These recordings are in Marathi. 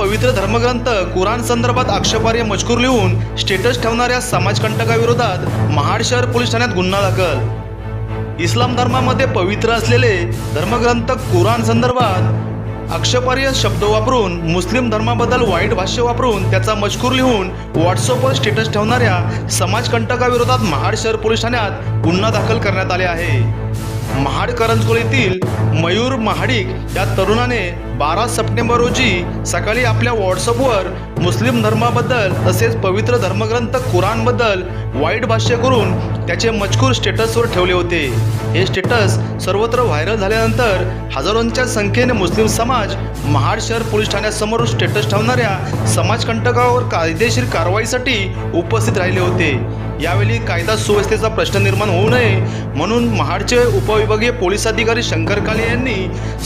पवित्र धर्मग्रंथ कुराण संदर्भात आक्षेपार्ह मजकूर लिहून स्टेटस ठेवणाऱ्या समाजकंटकाविरोधात महाड शहर पोलीस ठाण्यात गुन्हा दाखल. इस्लाम धर्मामध्ये पवित्र असलेले धर्मग्रंथ कुराण संदर्भात आक्षेपार्ह शब्द वापरून मुस्लिम धर्माबद्दल वाईट भाष्य वापरून त्याचा मजकूर लिहून व्हॉट्सअपवर स्टेटस ठेवणाऱ्या समाजकंटकाविरोधात महाड शहर पोलीस ठाण्यात गुन्हा दाखल करण्यात आले आहे. महाड करंजकोल येथील मयूर महाडिक या तरुणाने बारा सप्टेंबर रोजी सकाळी आपल्या व्हॉट्सअपवर मुस्लिम धर्माबद्दल तसेच पवित्र धर्मग्रंथ कुराणबद्दल वाईट भाष्य करून त्याचे मजकूर स्टेटसवर ठेवले होते. हे स्टेटस सर्वत्र व्हायरल झाल्यानंतर हजारोंच्या संख्येने मुस्लिम समाज महाड शहर पोलीस ठाण्यासमोर स्टेटस ठेवणाऱ्या समाजकंटकावर कायदेशीर कारवाईसाठी उपस्थित राहिले होते. यावेळी कायदा सुव्यवस्थेचा प्रश्न निर्माण होऊ नये म्हणून महाडचे उपविभागीय पोलीस अधिकारी शंकर काळे यांनी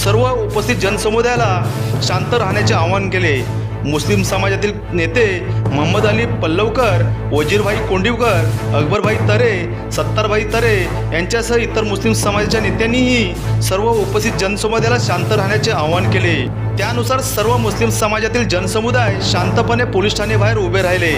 सर्व उपस्थित जनसमुदायाला शांत राहण्याचे आवाहन केले. मुस्लिम समाजातील नेते मोहम्मद अली पल्लवकर वजीरभाई कोंडीवकर अकबरभाई तरे सत्तारभाई तरे यांच्यासह इतर मुस्लिम समाजाच्या नेत्यांनीही सर्व उपस्थित जनसमुदायाला शांत राहण्याचे आवाहन केले. त्यानुसार सर्व मुस्लिम समाजातील जनसमुदाय शांतपणे पोलीस ठाणेबाहेर उभे राहिले.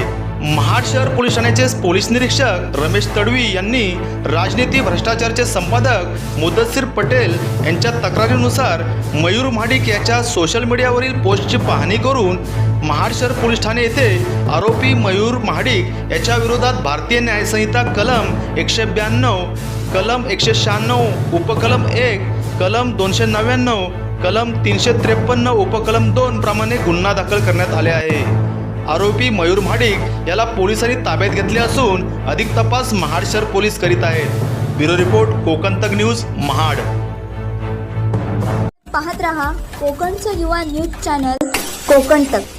महाड शहर पोलीस ठाण्याचे पोलीस निरीक्षक रमेश तडवी यांनी राजनीती भ्रष्टाचारचे संपादक मुदस्सीर पटेल यांच्या तक्रारीनुसार मयूर महाडिक याच्या सोशल मीडियावरील पोस्टची पाहणी करून महाड शहर पोलीस ठाणे येथे आरोपी मयूर महाडिक याच्या विरोधात भारतीय न्यायसंहिता कलम एकशे ब्याण्णव कलम एकशे शहाण्णव उपकलम एक कलम दोनशे नव्याण्णव कलम तीनशे त्रेपन्न उपकलम दोन प्रमाणे गुन्हा दाखल करण्यात आले आहे. आरोपी मयूर महाडिक याला पोलिसांनी ताब्यात घेतले असून अधिक तपास महाड शहर पोलीस करीत आहेत. ब्युरो रिपोर्ट कोकण तक न्यूज महाड. पाहत रहा कोकणचं युवा न्यूज चॅनल कोकण तक